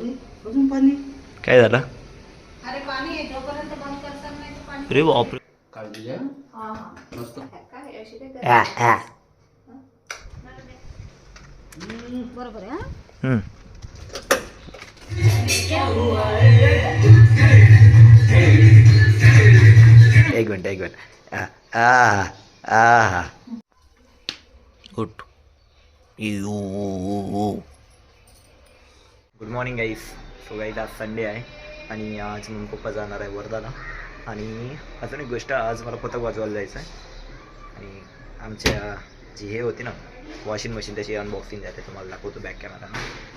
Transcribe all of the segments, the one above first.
अरे अजून पाणी? काय झालं? अरे पाणी आहे जोपर्यंत बंद करताना नाही पाणी अरे बापरे. काळजी घ्या हा हा. मस्त. काय अशी काय आ, आ. बरोबर आहे हा? हम्म. एक मिनिट एक मिनिट. आ, आ, आ. उठ. You good morning guys so guys आज संडे आहे. आणि आज मग पप्पा जाणार आहे वर्धाला. आणि अजून एक गोष्ट आज मला पथक वाजवायला जायचं आहे. आणि आमच्या जी हे होती ना वॉशिंग मशीन त्याची अनबॉक्सिंग जाते तुम्हाला दाखवतो बॅक कॅमेरा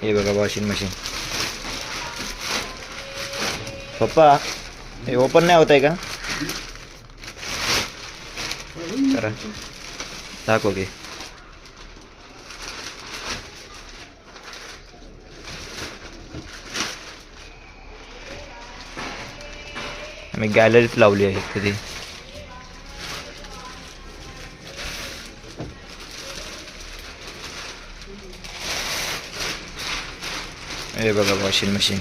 हे बघा वॉशिंग मशीन पप्पा हे ओपन नाही होत आहे का? करा. दाखव की. मी गॅलरीत लावली आहे कधी. हे बघा वॉशिंग मशीन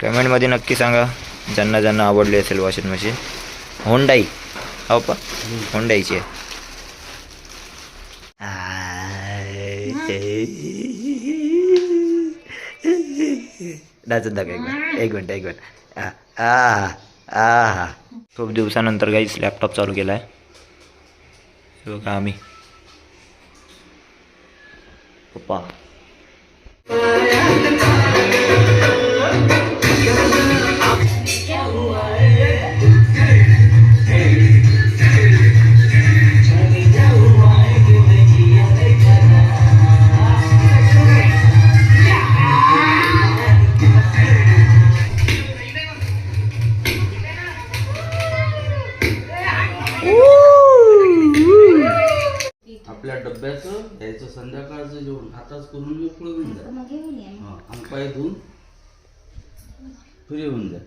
कमेंटमध्ये नक्की सांगा ज्यांना ज्यांना आवडली असेल वॉशिंग मशीन होंडाई हो पा होंडाईची आहे. नाचत दाखव एक मिनिट एक मिनिट एक मिनिट. आ खूप दिवसानंतर काहीच लॅपटॉप चालू केला आहे हे बघा आम्ही. पप्पा. डब्याचं द्यायचं संध्याकाळचं जेवण. आताच करून मोकळं होऊन जा. मग घेऊन ये. हा पाय धुवून फ्री होऊन जा.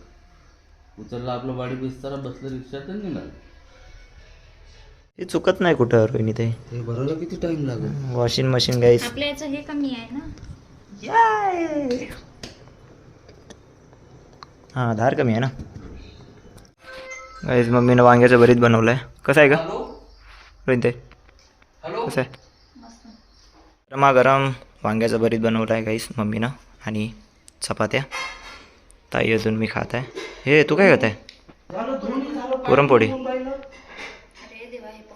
उचलला आपलं बाडी बिस्तारा बसलं रिक्षात आणि निघालं. हे चुकत नाही कुठं रोहिणी ते ते भरायला किती टाइम लागेल? वॉशिंग मशीन गाईस आपल्या याचं हे कमी आहे ना? हां धार कमी आहे ना? गाईस मम्मीनं वांग्याचं भरीत बनवलं आहे कसं आहे का रोहिणी ते कसं आहे? गरमागरम वांग्याचं भरीत बनवलं आहे गाईस मम्मीनं. आणि चपात्या. ताई अजून मी खात आहे. हे तू काय खात आहे? पुरणपोळी.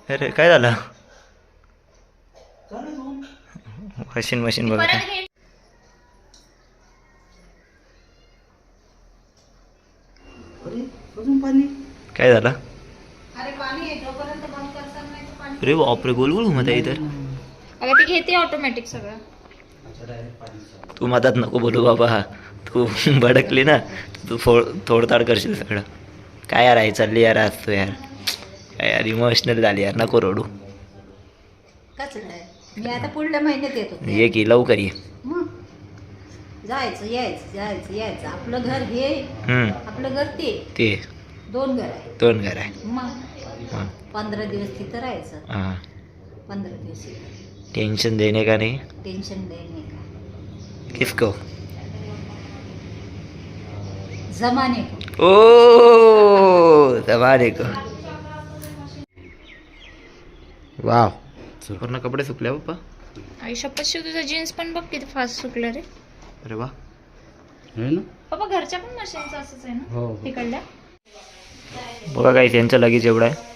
अरे काय झालं? वॉशिंग मशीन पाणी? काय झालं? अरे बापरे गोल गोल घुमत आहे इथं. अगं ती घेते ऑटोमॅटिक सगळं. तू मधात नको बोलू बाबा तू भडकली ना तू फो थोडताड करशील सगळं. काय यार आहे चालली यार आज तू यार. काय यार इमोशनल झाली यार नको रडू. मी आता पुढल्या महिन्यात येतो. ये की लवकर ये. जायचं यायचं जायचं यायचं. आपलं घर हे हम्म, आपलं घर ते. ते. दोन घर आहे. दोन घर आहे. मग? हां. पंधरा दिवस तिथं राहायचं. हां. पंधरा दिवस इथं. टेन्शन देणे का नाही? टेन्शन देणे का? किसको जमाने को. ओ जमाने को. वाव. पूर्ण कपडे सुकले हो, पप्पा? आई शपथ शिव तुझा जीन्स पण बघ किती फास्ट सुकलं रे. अरे वा. पप्पा घरच्या पण मशीनचं असंच आहे ना? हो हो. तिकडल्या? बघा काही त्यांचं लगेच एवढं आहे.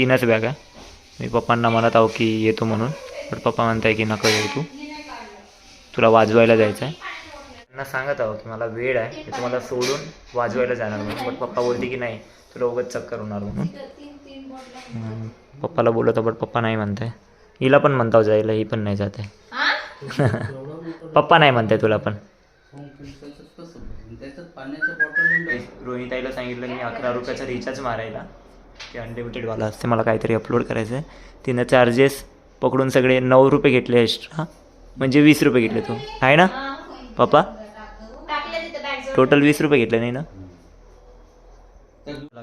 तीनच बॅग आहे. मी पप्पांना म्हणत आहो की येतो म्हणून. पण पप्पा म्हणताय की नको येऊ तू. तुला वाजवायला जायचं आहे त्यांना सांगत आहो की मला वेळ आहे. मी तुम्हाला सोडून वाजवायला जाणार म्हणून. पण पप्पा बोलते की नाही तुला उगाच चक्कर होणार म्हणून. पप्पाला बोलवतो बट पप्पा नाही म्हणताय. हिला पण म्हणताव जायला ही पण नाही जात आहे. पप्पा नाही म्हणताय तुला पण. हो, रोहिताईला सांगितलं मी अकरा रुपयाचा रिचार्ज मारायला. ते अनलिमिटेडवाला असते मला काहीतरी अपलोड करायचं आहे तिनं चार्जेस पकडून सगळे नऊ रुपये घेतले एक्स्ट्रा म्हणजे वीस रुपये घेतले तू. आहे ना? पप्पा? टोटल वीस रुपये घेतले नाही ना?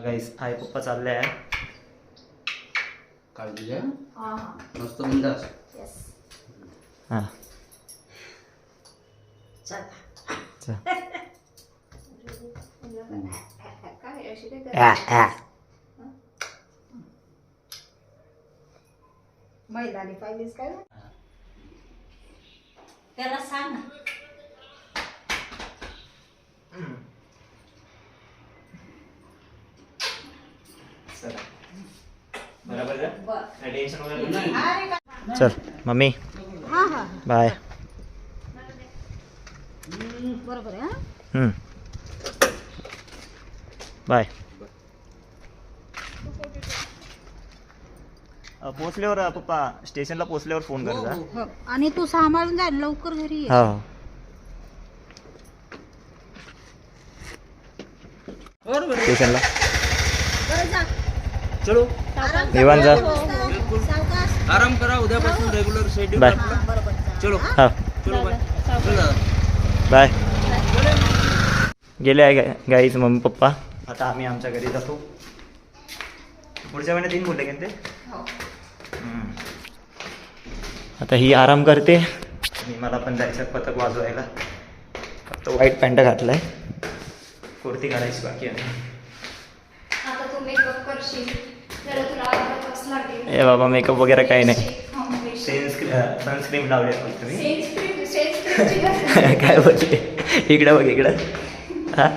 गाईस आहे पप्पा चालले आहे काळजी घ्या. मस्त बिंदास हां. चला. मैदानी पाहिलीस काय त्याला सांग ना चला. बरोबर का? बर काय टेन्शन वगैरे नाही? अरे का चल मम्मी हा हा बाय बरोबर आहे हा हम्म. बाय अ, पप्पा स्टेशनला पोचल्यावर फोन कर जा हो आणि तू सांभाळून जा लवकर घरी ये. हो. बरोबर स्टेशनला. बरं जा. चलो. आराम निवांत जा. सावकाश. आराम करा उद्यापासून रेग्युलर शेड्यूल. हा बरोबर जा. चलो. हा? चलो बाय चलो. बाय गेले आहे गाईच मम्मी पप्पा. आता आम्ही आमच्या घरी जातो. पुढच्या महिन्यात तीन बोलले का ते? हो. आता ही आराम करते. आणि मला पण जायचं पथक वाजवायला फक्त व्हाईट पॅन्ट घातलाय. कुर्ती घालायची बाकी आहे. ए बाबा मेकअप वगैरे काही नाही. फाउंडेशन सेन्स्क्री सनस्क्रीम लावली आहे फक्त मी सनस्क्रीन काय बोलते इकडं बघ इकडं. हा?